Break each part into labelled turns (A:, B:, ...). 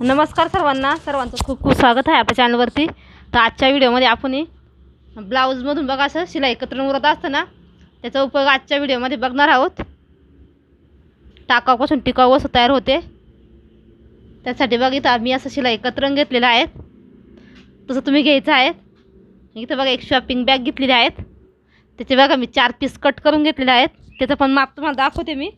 A: नमस्कार सर्वांना. सर्वांचं खूप खूप स्वागत आहे आपल्या चॅनलवरती तर आजच्या व्हिडिओमध्ये आपण ब्लाऊजमधून बघा असं शिलाई एकत्र उरत असतं ना त्याचा उपयोग आजच्या व्हिडिओमध्ये बघणार आहोत. टाकावपासून टिकाऊ असं तयार होते. त्यासाठी बघ इथं मी असं शिलाई एकत्र घेतलेलं आहे. तसं तुम्ही घ्यायचं आहे. इथं बघा एक शॉपिंग बॅग घेतलेली आहेत त्याचे बघा मी चार पीस कट करून घेतलेले आहेत. त्याचं पण माप तुम्हाला दाखवते मी.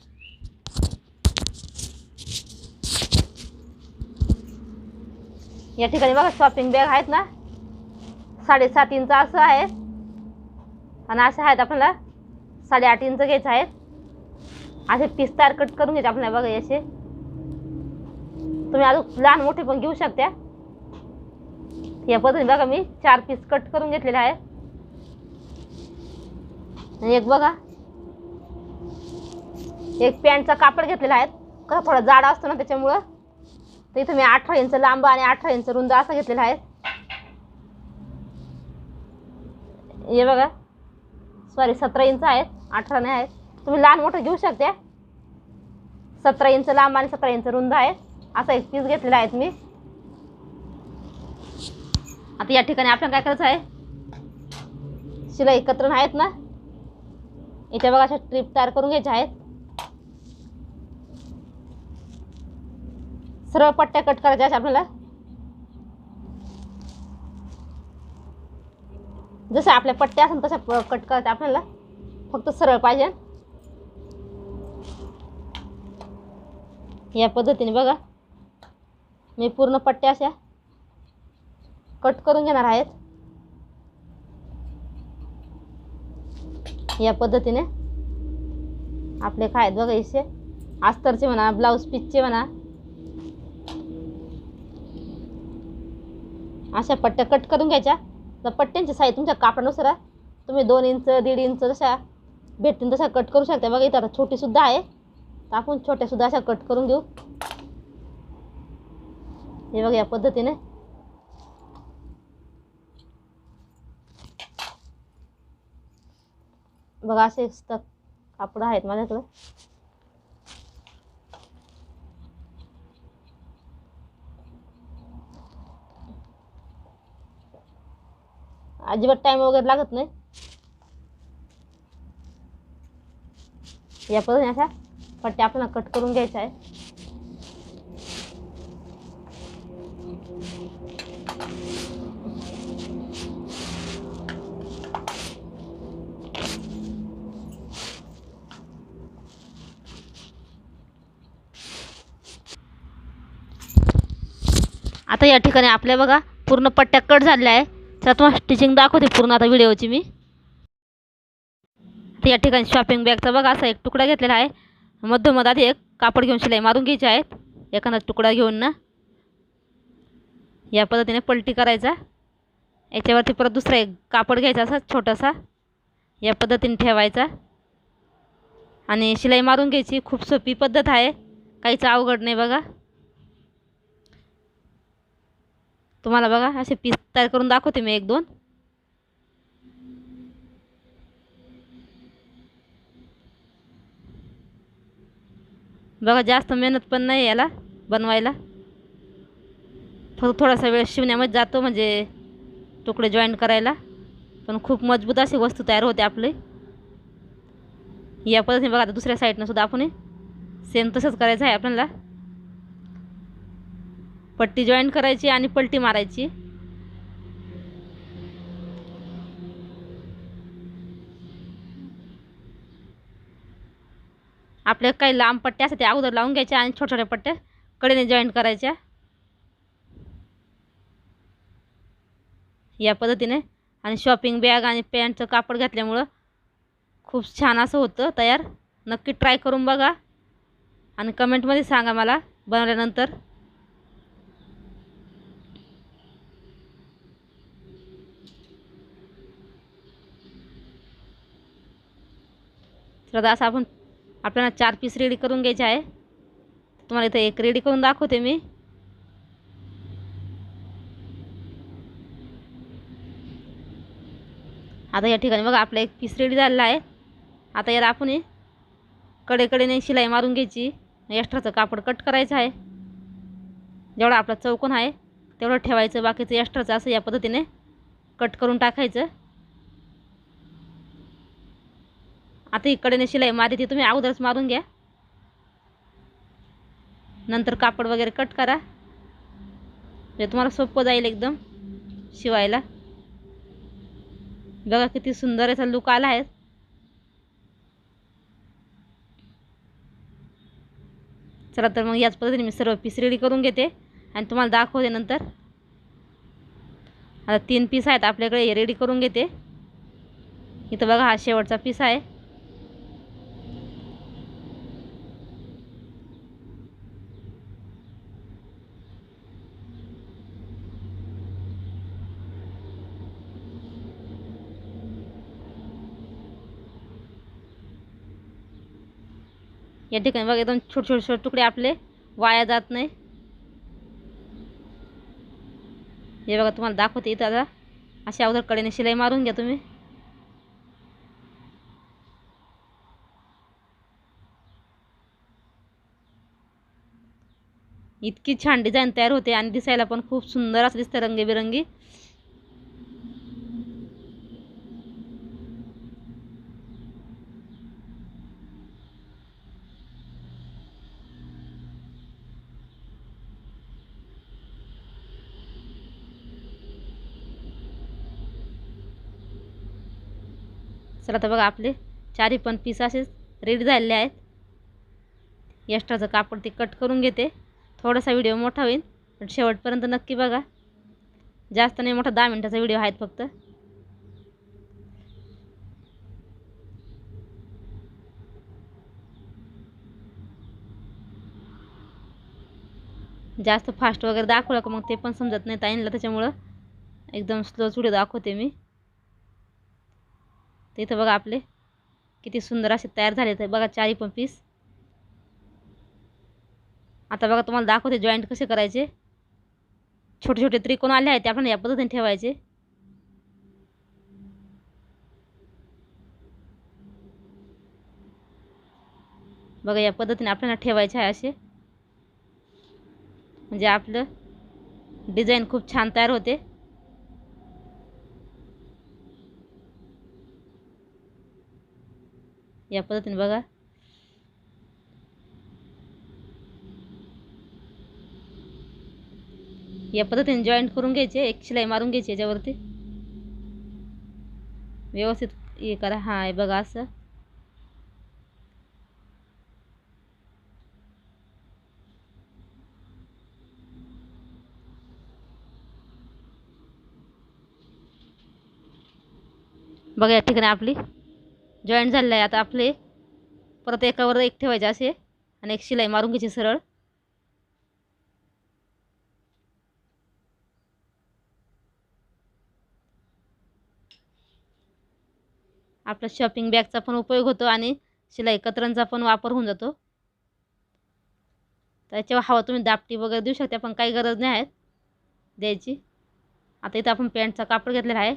A: या ठिकाणी बघा शॉपिंग बॅग आहेत ना? साडेसात इंच असं आहे. आणि असे आहेत आपल्याला साडेआठ इंच घ्यायचं आहेत. असे पीस तयार कट करून घ्यायचे आपल्याला बघा असे तुम्ही अजून लहान मोठे पण घेऊ शकता. या पद्धतीने बघा मी चार पीस कट करून घेतलेले आहेत. आणि एक बघा. एक पॅन्टचा कापड घेतलेला आहे. कसा थोडा जाड असतो ना त्याच्यामुळं. तर इथं मी अठरा इंच लांब आणि अठरा इंच रुंद असं घेतलेला आहे. हे बघा. सॉरी सतरा इंच आहेत. अठरा नाही आहेत. तुम्ही लहान मोठं घेऊ शकता. सतरा इंच लांब आणि सतरा इंच रुंद आहे असा एक पीस घेतलेला आहेत मी. आता या ठिकाणी आपल्याला काय करायचं आहे? शिलाई एकत्र आहेत ना? याच्या बघा अशा ट्रिप तयार करून घ्यायच्या आहेत. सरळ पट्ट्या कट करायच्या आपल्याला. जसं आपल्या पट्ट्या असेल तशा प- कट करायच्या आपल्याला. फक्त सरळ पाहिजे. या पद्धतीने बघा. मी पूर्ण पट्ट्या अशा कट करून घेणार आहेत. या पद्धतीने. आपले काय आहेत बघा इसे अस्तरचे म्हणा ब्लाऊज पीसचे म्हणा. अशा पट्ट्या कट करून घ्यायच्या. तर पट्ट्यांची साईज तुमच्या कापडानुसार आहे. तुम्ही दोन इंच दीड इंच जशा भेटतील तशा कट करू शकता. बघा इथं आता छोटीसुद्धा आहे. तर आपण छोट्यासुद्धा अशा कट करून घेऊ. हे बघा या पद्धतीने. बघा असे असतात कापड आहेत माझ्याकडं. अजिबात टाईम वगैरे लागत नाही. या पद्धतीने अशा पट्ट्या आपल्याला कट करून घ्यायचा आहे आता या ठिकाणी आपल्या बघा पूर्ण पट्ट्या कट झालेल्या आहे तर तुम्हाला स्टिचिंग दाखवते पूर्ण आता व्हिडिओची मी. तर या ठिकाणी शॉपिंग बॅगचा बघा असा एक तुकडा घेतलेला आहे. मधोमध आधी एक कापड घेऊन शिलाई मारून घ्यायचे आहेत एखादा तुकडा घेऊन ना. या पद्धतीने पलटी करायचा. याच्यावरती परत दुसरा एक कापड घ्यायचा असा छोटासा. या पद्धतीने ठेवायचा. आणि शिलाई मारून घ्यायची. खूप सोपी पद्धत आहे. काहीच अवघड नाही बघा. तुम्हाला बघा असे पीस तयार करून दाखवते मी एक दोन. बघा जास्त मेहनत पण नाही याला बनवायला. फक्त थोडासा वेळ शिवण्यामध्ये जातो म्हणजे तुकडे जॉईन करायला. पण खूप मजबूत अशी वस्तू तयार होते आपली. या पद्धतीने बघा आता दुसऱ्या साईडनं सुद्धा आपण सेम तसंच करायचं आहे आपल्याला. पट्टी जॉईन करायची आणि पलटी मारायची. आपल्या काही लांब पट्ट्या असतात त्या अगोदर लावून घ्यायच्या आणि छोट्या छोट्या पट्ट्या कडेने जॉईन करायच्या. या पद्धतीने. आणि शॉपिंग बॅग आणि पॅन्टचं कापड घातल्यामुळं खूप छान असं होतं तयार. नक्की ट्राय करून बघा. आणि कमेंटमध्ये सांगा मला बनवल्यानंतर. तर आता असं आपण आपल्याला चार पीस रेडी करून घ्यायचे आहे. तुम्हाला इथं एक रेडी करून दाखवते मी. आता या ठिकाणी बघा आपला एक पीस रेडी झालेला आहे. आता याला आपण कडेकडेने शिलाई मारून घ्यायची. एक्स्ट्राचं कापड कट करायचं आहे. जेवढा आपला चौकोन आहे तेवढं ठेवायचं. बाकीचं एक्स्ट्राचं असं या पद्धतीने कट करून टाकायचं. आता इकडे शिलाई मारी ती तुम्ही अगोदरच मारून घ्या. नंतर कापड वगैरे कट करा. म्हणजे तुम्हाला सोपं जाईल एकदम शिवायला. बघा किती सुंदर याचा लुक आला आहे. चला तर मग याच पद्धतीने मी सर्व पीस रेडी करून घेते आणि तुम्हाला दाखवते नंतर. आता तीन पीस आहेत आपल्याकडे हे रेडी करून घेते. इथं बघा हा शेवटचा पीस आहे. या ठिकाणी बघा एकदम छोटे छोटे छोटे तुकडे आपले वाया जात नाही. हे बघा तुम्हाला दाखवते इथं आता. अशा अगोदर कडेने शिलाई मारून घ्या तुम्ही. इतकी छान डिझाईन तयार होते आणि दिसायला पण खूप सुंदर असं दिसतं रंगीबिरंगी. चला तर बघा आपले चारी पण पीस असेच रेडी झालेले आहेत. एक्स्ट्राचं कापड ते कट करून घेते. थोडासा व्हिडिओ मोठा होईल पण शेवटपर्यंत नक्की बघा. जास्त नाही मोठा दहा मिनटाचा व्हिडिओ आहेत फक्त. जास्त फास्ट वगैरे दाखवलं का मग ते पण समजत नाही ताईंला त्याच्यामुळं एकदम स्लोच व्हिडिओ दाखवते मी. तर इथं बघा आपले. किती सुंदर असे तयार झाले तर बघा चारी पण पीस आता बघा तुम्हाला दाखवते जॉईंट कसे करायचे. छोटे छोटे त्रिकोण आले आहेत ते आपण या पद्धतीने ठेवायचे. बघा या पद्धतीने आपल्याला ठेवायचे आहे असे. म्हणजे आपलं डिझाईन खूप छान तयार होते. या पद्धतीने बघा. या पद्धतीने जॉईंट करून घ्यायचे एक शिलाई मारून घ्यायची याच्यावरती. व्यवस्थित हे करा. हा हे बघा असं. बघा या ठिकाणी आपली. जॉईंट झालेलं आहे आता आपले. परत एकावर एक ठेवायचे असे आणि एक शिलाई मारून घ्यायची सरळ. आपला शॉपिंग बॅगचा पण उपयोग होतो आणि शिलाई कतरांचा पण वापर होऊन जातो. त्याच्यावर हवा तुम्ही दापटी वगैरे देऊ शकता पण काही गरज नाही आहेत द्यायची. आता इथं आपण पॅन्टचा कापड घेतलेला आहे.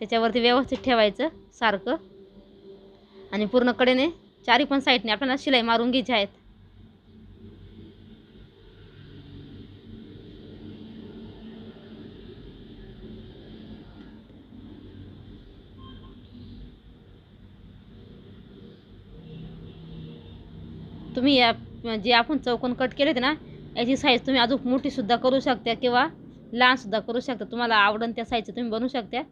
A: त्याच्यावरती व्यवस्थित ठेवायचं सारखं. आणि पूर्ण कडेने चारी पण साईडने आपल्याला शिलाई मारून घ्यायची आहेत. तुम्ही या जे आपण चौकोन कट केले ना याची साईज तुम्ही अजून मोठीसुद्धा करू शकता किंवा लहानसुद्धा करू शकता. तुम्हाला आवडन त्या साईजचं तुम्ही बनवू शकता.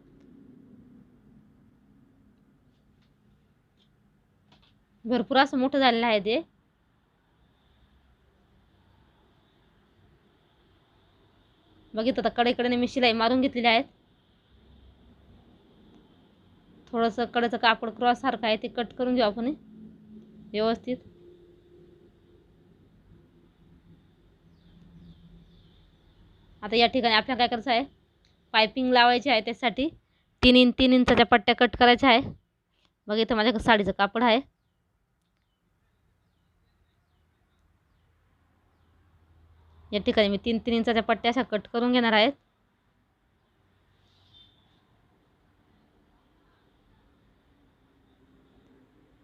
A: भरपूर असं मोठं झालेलं आहे ते. बघितलं आता कडेकडेने मी शिलाई मारून घेतलेली आहेत. थोडंसं कडेचं कापड क्रॉस सारखं आहे ते कट करून घेऊ आपण व्यवस्थित. आता या ठिकाणी आपल्याला काय करायचं आहे? पायपिंग लावायची आहे त्यासाठी. तीन इंच तीन इंचाच्या पट्ट्या कट करायच्या आहे. बघ इथं माझ्याकडे साडीचं कापड आहे. या ठिकाणी मी तीन तीन इंचाच्या पट्ट्या अशा कट करून घेणार आहेत.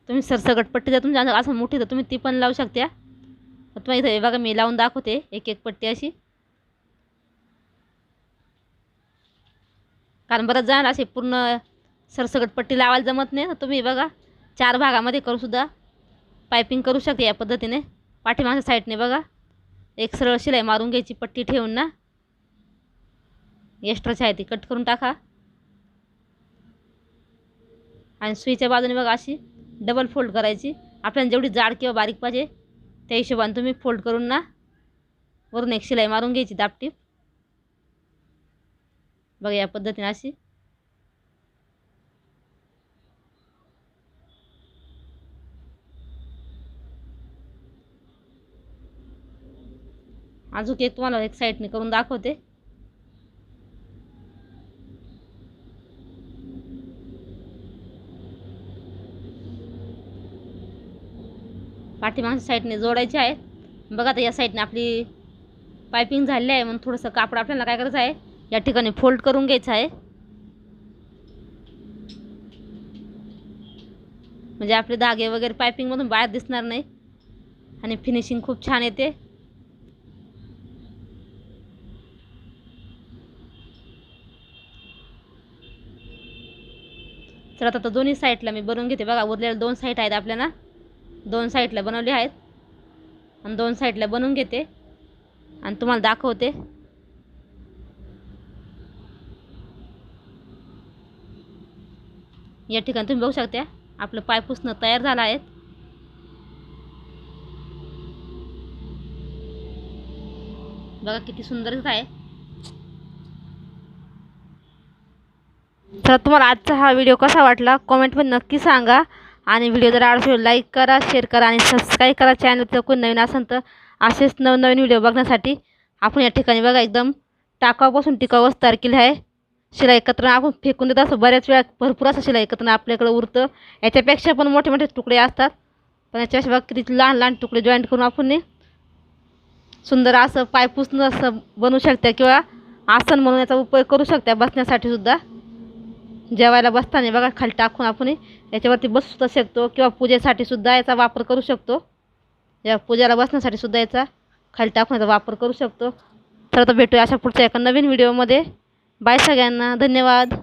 A: तुम्ही सरसकट पट्टी जर तुमच्या असं मोठी तर तुम्ही ती पण लावू शकता. तुम्हाला इथं हे बघा मी लावून दाखवते एक एक पट्टी अशी. कारण बरंच जाणार असे पूर्ण सरसकट पट्टी लावायला जमत नाही. तर तुम्ही बघा चार भागामध्ये करूसुद्धा पायपिंग करू शकते या पद्धतीने. पाठीमागच्या साईडने बघा. एक सरळ शिलाई मारून घ्यायची पट्टी ठेवून ना. एक्स्ट्राची आहे ती. कट करून टाका. आणि सुईच्या बाजूने बघा अशी डबल फोल्ड करायची. आपल्याला जेवढी जाड किंवा बारीक पाहिजे त्या हिशोबाने तुम्ही फोल्ड करून ना वरून एक शिलाई मारून घ्यायची दापटीप. बघा या पद्धतीने अशी. अजून एक तुम्हाला एक साईडने करून दाखवते. पाठीमागच्या साईडने जोडायचे आहे बघा आता या साईडने आपली पायपिंग झालेली आहे म्हणून थोडंसं कापड आपल्याला काय करायचं आहे या ठिकाणी फोल्ड करून घ्यायचं आहे. म्हणजे आपले धागे वगैरे पायपिंगमधून बाहेर दिसणार नाही. आणि फिनिशिंग खूप छान येते. तर आता तर दोन्ही साईडला मी बनवून घेते. बघा उरलेल्या दोन साईड आहेत आपल्याला दोन साईडला बनवले आहेत. आणि दोन साईडला बनवून घेते. आणि तुम्हाला दाखवते. या ठिकाणी तुम्ही बघू शकता आपलं पाय पुसणं तयार झालं आहे. बघा किती सुंदरच आहे. तर तुम्हाला आजचा हा व्हिडिओ कसा वाटला? कॉमेंटमध्ये नक्की सांगा. आणि व्हिडिओ जर आवडतो लाईक करा शेअर करा आणि सबस्क्राईब करा. चॅनल जर कोणी नवीन असेल तर असेच नवनवीन व्हिडिओ बघण्यासाठी आपण या ठिकाणी बघा एकदम टाकापासून टिकावच तयार केली आहे. शिलाई एकत्र आपण फेकून देत. असं बऱ्याच वेळा भरपूर असं शिलाई एकत्र आपल्याकडे उरतं. याच्यापेक्षा पण मोठे मोठे तुकडे असतात. पण याच्यापेक्षा बघा किती लहान लहान तुकडे जॉईंट करून आपण सुंदर असं पाय पुसणं असं बनवू शकता किंवा आसन म्हणून याचा उपयोग करू शकता बसण्यासाठी सुद्धा. जेवायला बसताना बघा खाली टाकून आपण याच्यावरती बसू शकतो किंवा पूजेसाठी सुद्धा याचा वापर करू शकतो. या पूजेला बसण्यासाठी सुद्धा याचा खाली टाकून याचा वापर करू शकतो. तर आता भेटूया अशा पुढच्या एका नवीन व्हिडिओमध्ये. बाय सगळ्यांना धन्यवाद.